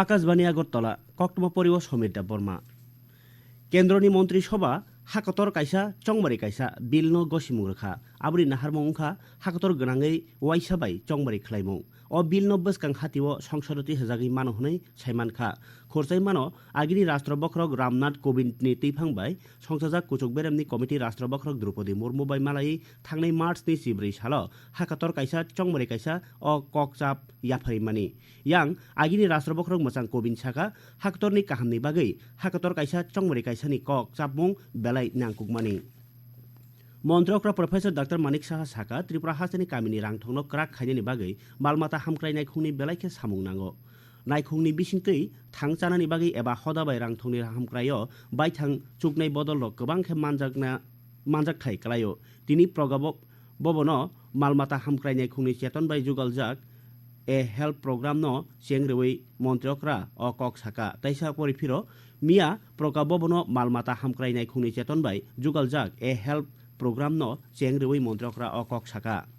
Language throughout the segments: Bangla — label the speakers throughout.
Speaker 1: আকাশবাণী আগরতলা কক্টমা পরিবেশ সমীর দেব বর্মা কেন্দ্রনি মন্ত্রিসভা হাকতর কাইসা চংবারি কাইসা বিল ন গসিমুং রেখা আবরি নাহার মংখা হাকতর গনাঙৈ ওয়াইসাবাই চংবারি খ্লাইমং। অ বিল ন বসকাং হাতিও সংসদতি হেজাগি মানহনৈ সাইমানখা ખોરસાઈમાંનો આગીની રાષ્ટ્રબખરગ રામનાથ કોવિંદની તૈફાંગબાઈ সংসদা কুচুকবেরামনি কমিটি রাষ্ট্রবক্রক দ্রৌপদী মুর্মু বাই মালাই থাংনাই মার্চনি সিব্রি সাল হাকাতর কাইসা চংমরে কাইসা অ ককচাপ ইয়াফাইমানি ইয়াং আগিনি রাষ্ট্রবক্রক মোচাং কোবিন সাকা হাকাতরনি কাহামনি বাগৈ হাকাতর কাইসা চংমরে কাইসানি ককচাপ মুং বেলাই নাংকুকমানি মন্ত্রকরা প্রফেসর ডাক্তার মানিক সাহা সাকা ত্রিপুরা হাসানি কামিনী রাংথংন ক্রাক খাইনি বাগৈ মালমাতা হামক্রাইনাই খুনি বেলাইকে সামুং নাঙ্গ हामख्रायनाय खुंनि बेलायखे सामुं नांगौ नायखुंनि बिसिंकै थां चानानि बागै एबा हदाबाय रांथंनि हामख्रायो बायथां चुकनाय बदलल गोबां खेब मानजागना मानजागथाय खालायो दिनै प्रगाब बबनो मालमाथा हामख्रायनाय खुंनि चेतन बाय जुगाल जाक ए हेल्प प्रोग्राम नो चेंग्रेवै मन्त्रियकरा अ कक साका ताइसा परिफिरो मिया प्रगाब बबनो मालमाथा हामख्रायनाय खुंनि चेतन बाय जुगाल जाक ए help program no chengrewi montrokra okok saka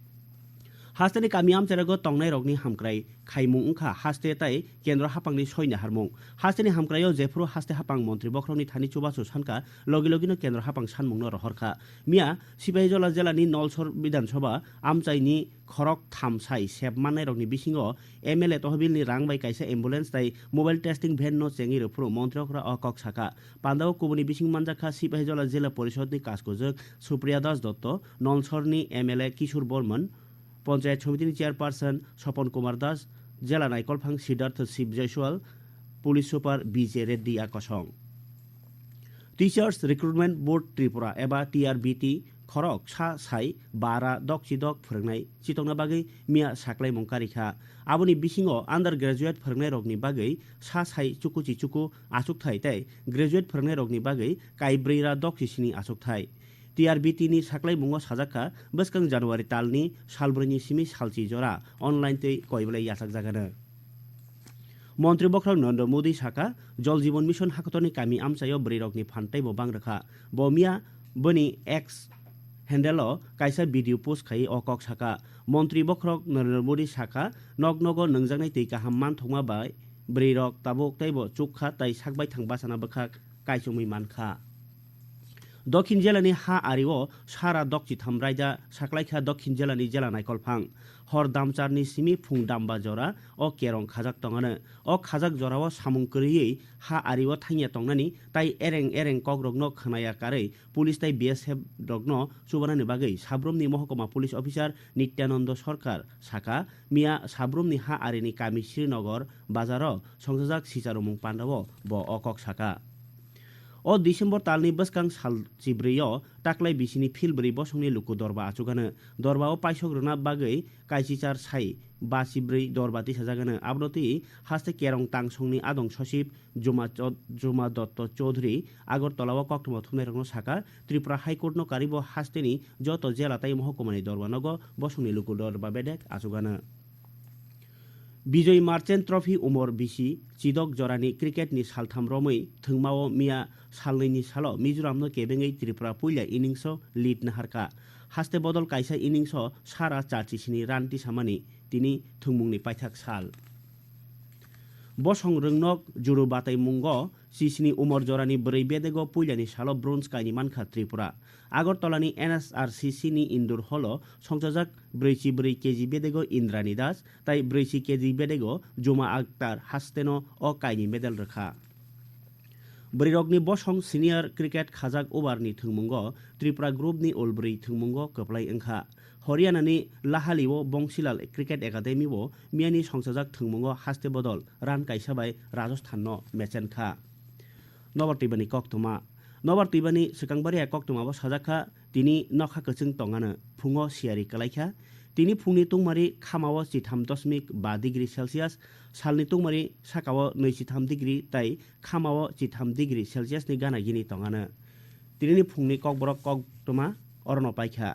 Speaker 1: হাস্তেনি কামিয়াম চেরাগো টংনাই রগনি হামক্রাই খাইমুং উংখা হাস্তে তাই কেন্দ্র হাপাংনি সৈন্য হারমুং হাস্তেনি হামক্রাইও জেফ্রু হাস্তে হাপাং মন্ত্রী বক্রনি থানি চুবাসু সানকা লগে লগিনো কেন্দ্র হাপাং সানমুংনো রহরখা মিয়া সিপাহীজলা জেলানি নলসর বিধানসভা আমচাইনি খরক থামসাই সেবমানাই রগনি বিসিংও এম এল এ তহবিলনি রাং বাই কাইসা এম্বুলেন্স তাই মোবাইল টেস্টিং ভ্যান নো চেঙ্গি রফ্রু মন্ত্রকরা অকক সাকা পান্দাও কুবনি বিসিং মানজাখা সিপাহীজলা জেলা পরিষদনি কাজকোজক Supriya Das Dutta নলসরনি M L A Kishore Barman panchayat সমিতির চেয়ারপারসন স্বপন কুমার দাস জেলা নাইকলফাং Siddharth Shiv Jaiswal police super B J Reddy আকসং teachers recruitment board Tripura एबा टीआरबीटी खरक सा साय बारा दक चिदक फोरोंनाय चितंना बागै मिया साक्लाय मंकारिखा आबनि बिसिङाव आन्डार ग्रेजुवेट फोरोंनाय रगनि बागै सा साय चुकु चिचुकु आसुकथाय ताय ग्रेजुवेट फोरोंनाय रगनि बागै काइब्रैरा दक सिसिनि आसुकथाय টিआरबीटिनि साग्लाय मुङो साजाखा बस्कं जानुवारि तालनि सालब्रैनि सिमि सालचि जरा अनलाइन तै कयबलाय यासाक जागानो মন্ত্রী বক্রাও নরেন্দ্র মোদী সাকা, জল জীবন মিশন হাকতনি কামি আমচায় ব্রেরকনি ফান্টাই ববাং রাখা। বমিয়া বনি এক্স হেন্ডেল কাইসা ভিডিও পোস্ট খাই অকক সাকা। মন্ত্রী বক্রক নরেন্দ্র মোদী সাকা, নগ নগ নংজাকনাই তৈ কাহাম মান থংমা বাই ব্রেরক তাবক তাইব চুখা তাই সাকবাই থাংবা সানা বখা কাইসুমি মানখা দক্ষিণ জেলানি হা আরিও সারা দক্ষি থামরাইজা, সাকলাইখা দক্ষিণ জেলানি জেলানাই কলফাং। হর দামচারনি সিমি ফুং দাম্বা জরা অ কেরং খাজাক টঙানো। অ খাজাক জরাও সামুং করিয়েই হা আরিও থাঙিয়া টংনানি তাই এরেং এরেং কগ্রগ্ন খানায়া কারৈ পুলিশ তাই বিএসএফ রগ্ন সুবানানি বাগৈ সাব্রমনি মহকুমা পুলিশ অফিসার নিত্যানন্দ সরকার, শাখা মিয়া সাব্রমনি হা আরিনি কামি শ্রীনগর বাজার সংযোজক সিচারমুং পাণ্ডাব ব অকক শাখা। o december talni baskang sal jibriyo taklai bisini filbri bosongni luku dorba achugana dorba o paisokrona bagai kaichichar sai basibrei dorba tisajagana abroti haste kerong tang songni adong সচিব জুমা জুমা দত্ত চৌধুরী আগরতলা ও কক্টমা থুমেরগ্ন শাখার ত্রিপুরা হাইকোর্ট কারিব হাস্তেনি যত জেলা তাই মহকুমানি দরবানগ বসুনি লুকু দরবা বেডেক আচুগানা বিজয় मार्चेन्ट ट्रफी उमर बिसि चिदक जरानि क्रिकेटनि सालथाम रमै थोंमाओ मिया सालनैनि साल मिजोरामनो केबेङै त्रिपुरा पुइला इनिंस लिड नाहारका हास्ते बदल काइसा इनिंस सारा चार्चिसिनि रानति सामानि तिनि थुंमुंनि पाइथाक साल bosong rengnok juru batai mungo sisini umar jorani beri bedego puilani salo bronze kaini manka tripura আগরতলানি এনএসআরসিসি নি ইন্দুর হল সংযোজক ব্রৈচি ব্রৈ কেজি বেদেগো ইন্দ্রানী দাস তাই ব্রৈচি কেজি বেদেগো জুমা আক্তার হাস্তেনো ও কাইনি মেডেল রেখা ᱵᱨᱤᱨᱚᱜᱱᱤ বসং সিনিয়র ক্রিকেট খাজাক ওভারনি থংমুঙ্গ ত্রিপুরা গ্রুপনি অলব্রি থংমুঙ্গ কপলাই ওংখা হরিয়ানানি লাহালিও বংশীলাল ক্রিকেট একাডেমিও মিয়ানি সংসাজাক থংমুঙ্গ হাস্তে বদল রান কাইসাবাই রাজস্থান মেচেন খা নবর ককটমা কক্তমা নবর টিবানি সিকাংবারি সাজাখা তিনি নখা কচিং টঙানো ফুঙ্গ সিয়ারি কালাইখা tini phungni tongmari khamao chitham dosmik ba degree celsius salni tongmari sakao noi chitham degree tai khamao chitham degree celsius ni gana gini tongana tini phungni kokborok koktoma অরণ পাইখা